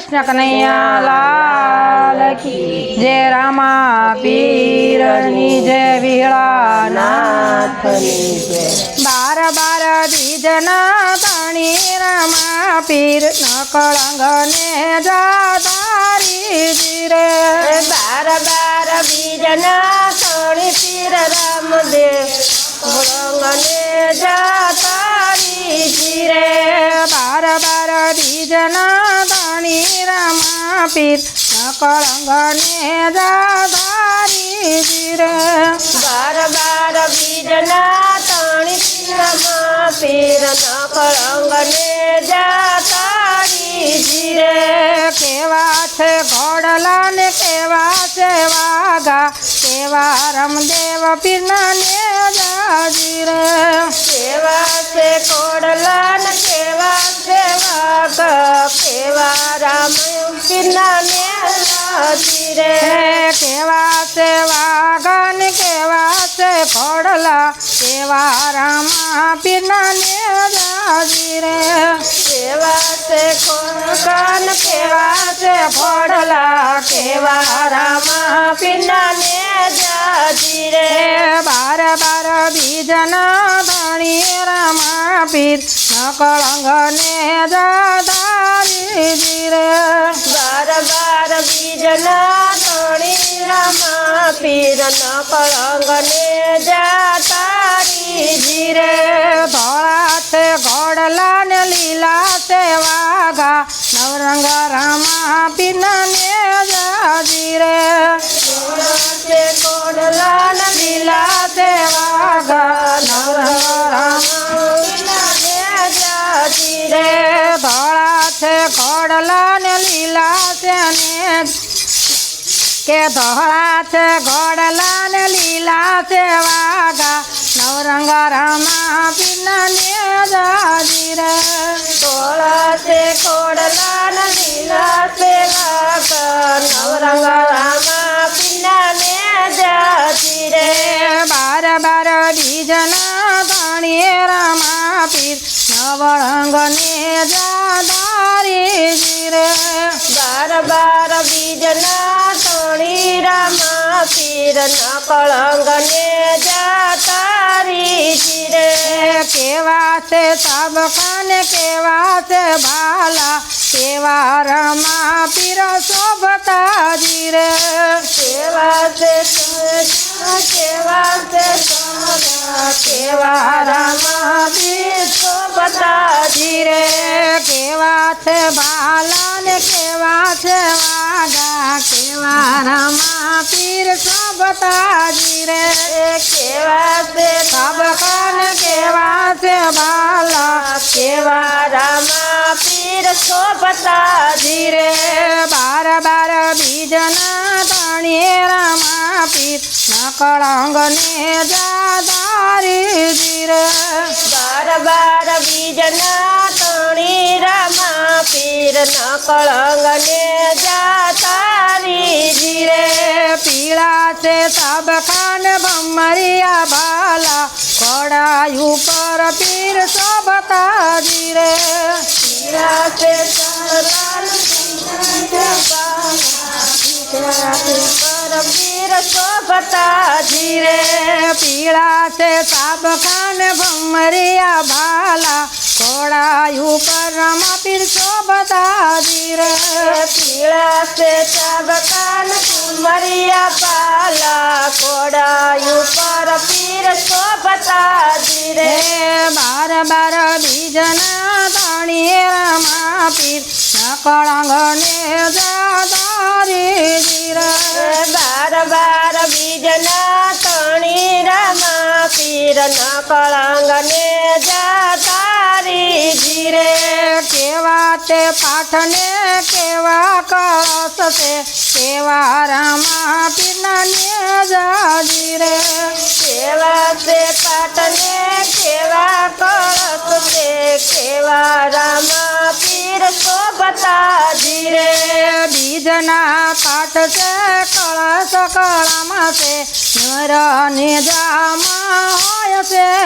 કૃષ્ણ કનૈયા લાલ કી જય રામા પીરની જય વિહળાનાથની જય. બાર બાર બીજના તણી રામા પીર ન કળંગ ને જાતારી જીરે બાર બાર બીજના તણી પીર રામદેવ ભોળંગને જાતારી જીરે બાર બાર બીજના રામા પીર ન કળંગ ને જાતારી જીરે બાર બાર બીજના તણી પીરમાં પીર ન કળંગને જાતારી જીરે કેવા છે ઘોડલા ને કેવા છે વાઘા કેવા રમદેવ પીરના ને જાજી રે કેવા છે કોડલા ને કેવા છે વાઘ કેવા રામ પીના ને લાજી રે. કેવા છે વાગન કેવા છે ઘોડલા કેવા રામા પીરના ને જાજી રે. કેવા છે કોડકાન કેવા છે કોડલા કેવા રામા પીના ને જાજી રે બાર બાર બીજના ભણી રામા પીર ન ને જાદારી રે. બીજના ધણી રામા પીર ન કળંગ ને કે ધોળા છે ગોડલા ને લીલા છે વાઘા નવરંગ રામા પીના ને જાજી રે ધોળા છે ગોડલા ને લીલા છે વાઘા નવરંગ રામા પીના ને જાજી રે બાર બાર બીજના ધણી રામા પીર નવરંગ ને જાદારી બાર બાર બીજના તણી રામા પીર ન કળંગ ને જાતારી જીરે કેવા છે સાબકાને કેવા છે ભાલા, કેવા રમા પીર શોભતાજી રે કેવા છે કેવા છે કેવા રામા વિશ્વ બતાજી રે કેવા છે ભાલા ને કેવા છે વાગા કેવા રમા પીર શોભતાજી રે કેવા છે સાબકાને કેવા છે ભાલા કેવા રામા પીર શોભતાજી રે બાર બાર બીજના તણી રામા પીર ન કળંગ ને જાદારી જીરે બાર બાર બીજના તણી રમા પીર ન કળંગ ને જાતારી જીરે પીળા છે સાબખાન ભમરિયા ભાલા ઘોડા ઉપર પીર શોભતાજી રે પીળા છે ચલાલ પર પીર શોભતાજી રે પીળા છે સાબખાન ભમરિયા ભાલા ઘોડા ઉપર રમા પીર શોભતાજી રે પીળા છે ચાબકાન કુમરિયા પાલા કોડાયુ પર પીર શોભતાજી રે રે બાર બાર બીજના તણી રમા પીર ન કળંગ ને જાદારી ન કળંગ ને જાતારી જીરે. કેવા તે પાઠને કેવા કળશ કેવા રામા પીરના ને જાજી રે કેવા તે પાઠને કેવા કળશ કેવા રામા પીર શોભતાજી રે બીજના પાઠ છે કળશ કળામાં છે. નર ને જામાં હોય છે.